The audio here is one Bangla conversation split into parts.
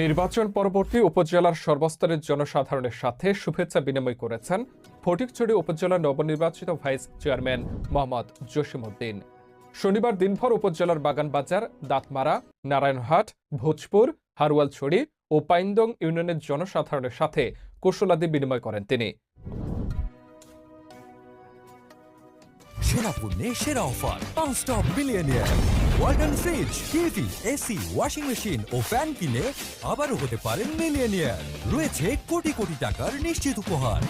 নির্বাচন পরবর্তী উপজেলার সর্বস্তরের জনসাধারণের সাথে শুভেচ্ছা বিনিময় করেছেন ফটিকছড়ি উপজেলার নবনির্বাচিত ভাইস চেয়ারম্যান মোহাম্মদ জসিমউদ্দিন। শনিবার দিনভর উপজেলার বাগানবাজার, দাঁতমারা, নারায়ণহাট, ভোজপুর হারওয়ালছড়ি ও পাইন্দং ইউনিয়নের জনসাধারণের সাথে কুশলাদি বিনিময় করেন তিনি। সেরা অফার এসি ওয়াশিং মেশিন ও ফ্যান কিনে আবারও হতে পারেন মিলিয়নিয়ার রয়েছে কোটি কোটি টাকার নিশ্চিত উপহার।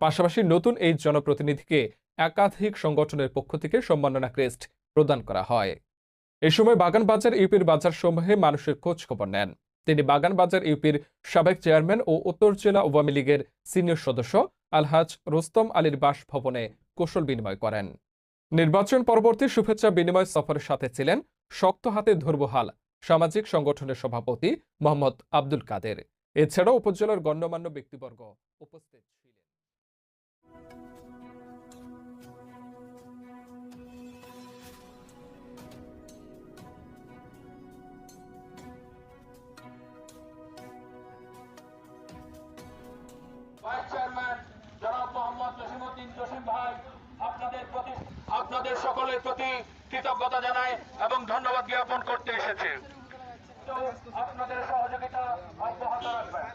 পাশাপাশি নতুন এই জনপ্রতিনিধিকে একাধিক সংগঠনের পক্ষ থেকে সম্মাননা ক্রেস্ট প্রদান করা হয়। এ সময় বাগানবাজার ইউপির বাজার সমূহে মানুষের খোঁজ খবর নেন। তিনি বাগানবাজার ইউপির সাবেক চেয়ারম্যান ও উত্তর জেলা আওয়ামী লীগের সিনিয়র সদস্য আলহাজ রোস্তম আলীর বাসভবনে কৌশল বিনিময় করেন। নির্বাচন পরবর্তী শুভেচ্ছা বিনিময় সফরের সাথে ছিলেন শক্ত হাতে ধর্বহাল সামাজিক সংগঠনের সভাপতি মোহাম্মদ আব্দুল কাদের। এছাড়াও উপজেলার গণ্যমান্য ব্যক্তিবর্গ উপস্থিত চেয়ারম্যান, জনাব মোহাম্মদ জসিম ভাই, আপনাদের প্রতি, আপনাদের সকলের প্রতি কৃতজ্ঞতা জানাই এবং ধন্যবাদ জ্ঞাপন করতে এসেছে। আপনাদের সহযোগিতা অব্যাহত রাখবেন।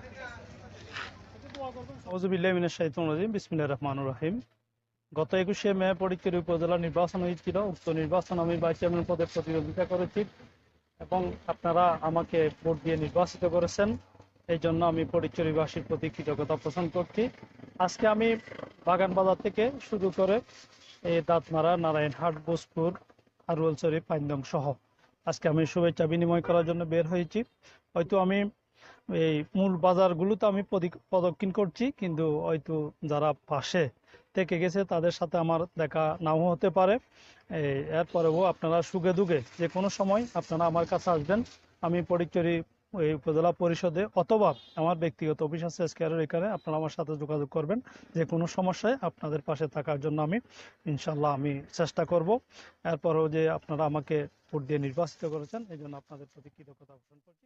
গত একুশে মে পরিচয় উপজেলা নির্বাচন হয়েছিল, উক্ত নির্বাচন আমি ভাইস চেয়ারম্যান পদে প্রতিযোগিতা করেছি এবং আপনারা আমাকে ভোট দিয়ে নির্বাচিত করেছেন। এই জন্য আমি পরিচয়বাসীর প্রতি কৃতজ্ঞতা পোষণ করছি। আজকে আমি বাগান বাজার থেকে শুরু করে এই দাঁতমারা, নারায়ণহাট বোসপুর আরুয়ালচরি পাইন্দং সহ আজকে আমি শুভেচ্ছা বিনিময় করার জন্য বের হয়েছি। হয়তো আমি এই মূল বাজারগুলোতে আমি প্রদি- প্রদক্ষিণ করছি, কিন্তু হয়তো যারা পাশে থেকে গেছে তাদের সাথে আমার দেখা নাও হতে পারে। এরপরেও আপনারা সুখে দুগে যে কোনো সময় আপনারা আমার কাছে আসবেন। আমি পরিচরি এই উপজেলা পরিষদে অথবা আমার ব্যক্তিগত অফিস আছে স্কেয়ারের এখানে, আপনারা আমার সাথে যোগাযোগ করবেন। যে কোনো সমস্যায় আপনাদের পাশে থাকার জন্য আমি ইনশাল্লাহ আমি চেষ্টা করব। এরপরেও যে আপনারা আমাকে ভোট দিয়ে নির্বাচিত করেছেন, এই জন্য আপনাদের প্রতি কৃতজ্ঞতা পোষণ করছি।